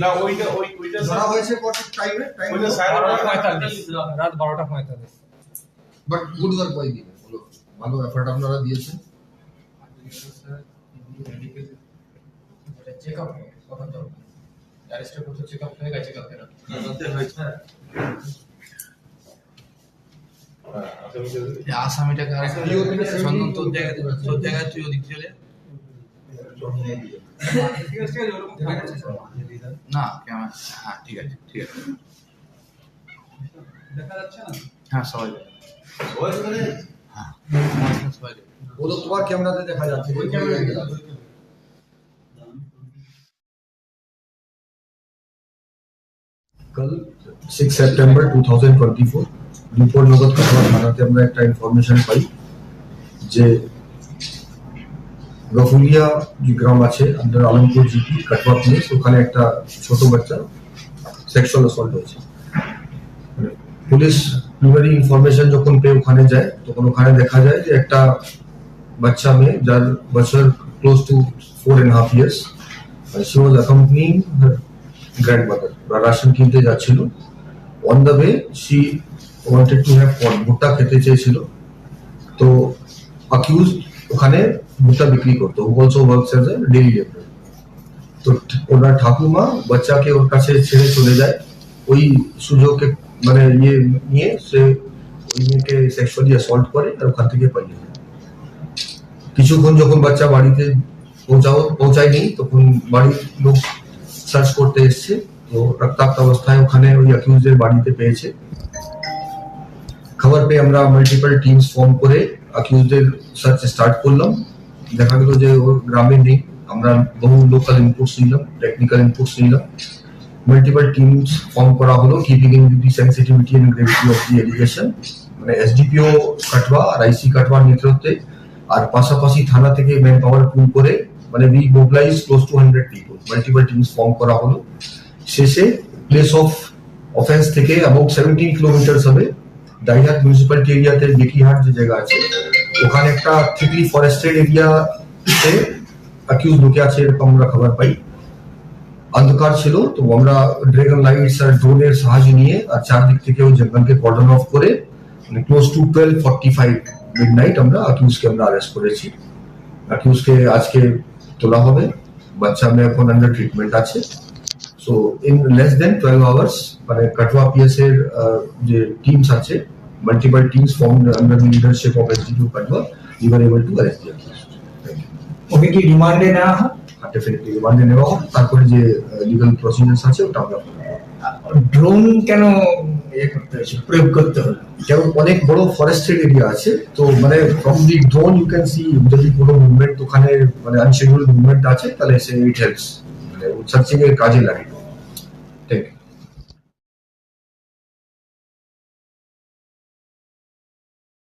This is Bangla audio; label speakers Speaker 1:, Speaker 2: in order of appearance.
Speaker 1: না ওইটা ওই ওইটা
Speaker 2: ধরা হয়েছে কত টাইমে টাইম
Speaker 1: ওইটা সাড়ে
Speaker 3: বারোটা
Speaker 1: বারোটা
Speaker 3: পঁয়তাল্লিশ। রাত বারোটা পঁয়তাল্লিশ।
Speaker 2: বাট গুড ওয়ার্ক বাই দিন বলো। ভালো এফর্ট আপনারা দিয়েছেন।
Speaker 3: চেক আপ কথা তো করতে চেক হয়ে গেছে কালকে রাত।
Speaker 4: আসামিটাকে সন্ধান তোর জায়গায় তোর জায়গায় তুই ওদিক চলে না ক্যামেরা হ্যাঁ ঠিক আছে ঠিক আছে। হ্যাঁ সবাই যাবে। হ্যাঁ সবাই
Speaker 2: দেখা। যাচ্ছে ক্যামেরায় कल 6 সেপ্টেম্বর 2024 দুপুর নগদ কাটোয়া থানাতে আমরা একটা ইনফরমেশন পাই যে গফুলিয়া যে গ্রাম আছে under Alampur GP, Katwa place ওখানে একটা ছোট বাচ্চা সেক্সুয়াল অ্যাসল্ট হয়েছে। মানে পুলিশ প্রিমারি ইনফরমেশন যখন পেয়ে ওখানে যায়, তখন ওখানে দেখা যায় যে একটা বাচ্চা মেয়ে, যার বছর close to four and half years she was accompanying grandmother ration কিনতে যাচ্ছিল। On the way she wanted to have corn ভুট্টা খেতে চেয়েছিল। তো অ্যাকিউজ ওখানে ভুট্টা বিক্রি করতো। Also works as a daily labour তো ঠ- ওনার ঠাকুমা বাচ্চাকে ওর কাছে ছেড়ে চলে যায়। ওই সুযোগকে মানে ইয়ে নিয়ে সে ওই মেয়েকে সেক্সুয়ালি অ্যাসল্ট করে আর ওখান থেকে পালিয়ে যায়। কিছুক্ষণ যখন বাচ্চা বাড়িতে পৌঁছাও, পৌঁছায়নি, তখন বাড়ির লোক সার্চ করতে এসছে। তো রক্তাক্ত অবস্থায় ওখানে ওই অ্যাকিউজের বাড়িতে পেয়েছে। খবর পেয়ে আমরা মাল্টিপল টিমস ফর্ম করে অ্যাকিউজদের সার্চ স্টার্ট করলাম। দেখা গেল যে ওর গ্রামে নেই। আমরা বহু লোকাল ইনপুটস নিলাম টেকনিক্যাল ইনপুটস নিলাম। মাল্টিপল টিমস ফর্ম করা হলো keeping in the sensitivity and gravity of the allegation মানে এসডিপিও কাটওয়া আর আইসি কাটওয়ার নেতৃত্বে। আর পাশাপাশি থানা থেকে ম্যান পাওয়ার পুল করে মানে we mobilise close to hundred people multiple teams form করা হলো। শেষে প্লেস অফ অফেন্স থেকে অ্যাবাউট সেভেন্টিন কিলোমিটার্স হবে ডাইহাট মিউনিসিপ্যালিটি এরিয়াতে বেকিহাট যে জায়গা আছে, ওখানে একটা থিকলি ফরেস্টেড এরিয়াতে অ্যাকিউজ ঢুকে আছে, এরকম আমরা খবর পাই। অন্ধকার ছিল, তো আমরা ড্রাগন লাইটস আর ড্রোনের সাহায্য নিয়ে আর চারদিক থেকে ওই জঙ্গলকে কর্ডন অফ করে মানে close to twelve forty five midnight আমরা অ্যাকিউজকে আমরা অ্যারেস্ট করেছি। অ্যাকিউজকে আজকে তোলা হবে, বাচ্চা মেয়ে এখন আন্ডার ট্রিটমেন্ট আছে। So in less than twelve hours মানে কাটোয়া পিএস এর আহ, যে টিমস আছে multiple teams form under the leadership of SDTU Katwa you are able to arrest the accused
Speaker 5: okay কি রিমান্ডে নেওয়া হয়?
Speaker 2: ডেফিনেটলি রিমান্ডে নেওয়া হোক তারপরে যে লিগাল প্রসিজার্স আছে ওটা আমরা follow করব।
Speaker 5: ড্রোন কেন ইয়ে করতে হয়েছে? প্রয়োগ করতে হলো?
Speaker 2: যেমন অনেক বড় ফরেস্টেড এরিয়া আছে তো মানে from the drone you can see যদি কোনো মুভমেন্ট ওখানে মানে আনশেডিউল মুভমেন্ট আছে তাহলে সে ইট হেল্পস 5,000시계까지 날립니다.